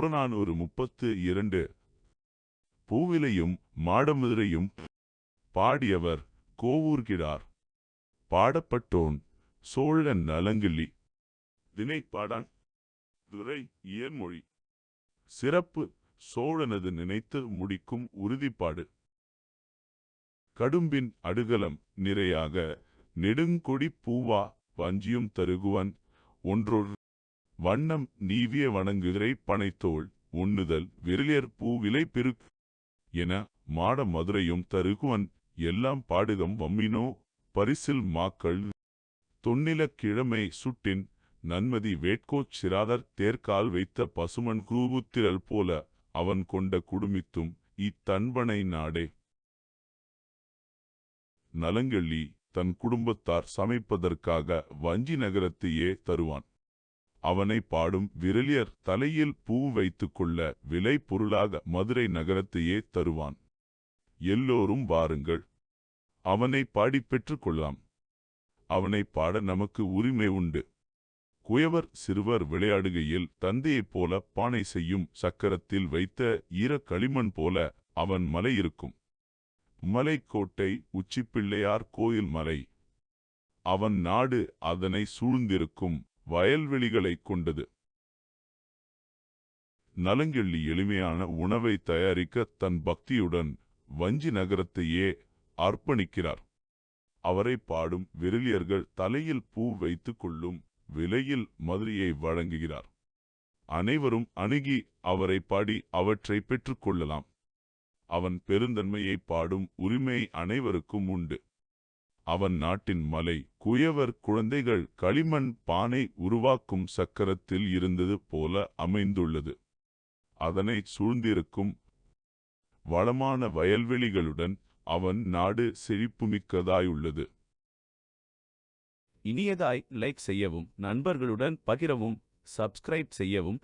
புறநானூறு முப்பத்து இரண்டு. பூவிலையும் மாடமதுரையும் பாடியவர் கோவூர்கிறார் பாடப்பட்டோன் சோழன் நலங்கிள்ளி தினைப்பாடான் துரை இயன்மொழி. சிறப்பு சோழனது நினைத்து முடிக்கும் உறுதிப்பாடு. கடும்பின் அடுகலம் நிறையாக நெடுங்கொடி பூவா வஞ்சியும் தருகுவன். ஒன்றொரு வண்ணம் நீவிய வணங்குகிறை பனைத்தோள் உண்ணுதல் விரலியர் பூவிலை பெருக் என மாட மதுரையும் தருகுவன் எல்லாம் பாடுகம் வம்மினோ பரிசில் மாக்கள் தொன்னிலக் கிழமை சுட்டின் நன்மதி வேட்கோச் சிராதர் தேர்கால் வைத்த பசுமன் கூவுத்திரல் போல அவன் கொண்ட குடுமித்தும் இத்தன்பனை நாடே. நலங்கெள்ளி தன் குடும்பத்தார் சமைப்பதற்காக வஞ்சி நகரத்தையே தருவான். அவனை பாடும் விரலியர் தலையில் பூ வைத்துக்கொள்ள விலை பொருளாக மதுரை நகரத்தையே தருவான். எல்லோரும் வாருங்கள். அவனை பாடிப் பெற்றுக்கொள்ளலாம். அவனை பாட நமக்கு உரிமை உண்டு. குயவர் சிறுவர் விளையாடுகையில் தந்தையைப் போல பானை செய்யும் சக்கரத்தில் வைத்த ஈர களிமண் போல அவன் மலை இருக்கும். மலைக்கோட்டை உச்சிப்பிள்ளையார் கோயில் மலை. அவன் நாடு அதனை சூழ்ந்திருக்கும். வயல்வெளிகளைக் கொண்டது. நலங்கெள்ளி எளிமையான உணவை தயாரிக்க தன் பக்தியுடன் வஞ்சி நகரத்தையே அர்ப்பணிக்கிறார். அவரை பாடும் விரலியர்கள் தலையில் பூ வைத்துக் கொள்ளும் விலையில் மதுரையை வழங்குகிறார். அனைவரும் அணுகி அவரை பாடி அவற்றை பெற்றுக்கொள்ளலாம் அவன் பெருந்தன்மையை பாடும் உரிமை அனைவருக்கும் உண்டு. அவன் நாட்டின் மலை குயவர் குழந்தைகள் களிமண் பானை உருவாக்கும் சக்கரத்தில் இருந்தது போல அமைந்துள்ளது. அதனை சூழ்ந்திருக்கும் வளமான வயல்வெளிகளுடன் அவன் நாடு செழிப்புமிக்கதாயுள்ளது. இனியதாய் லைக் செய்யவும் நண்பர்களுடன் பகிரவும் சப்ஸ்கிரைப் செய்யவும்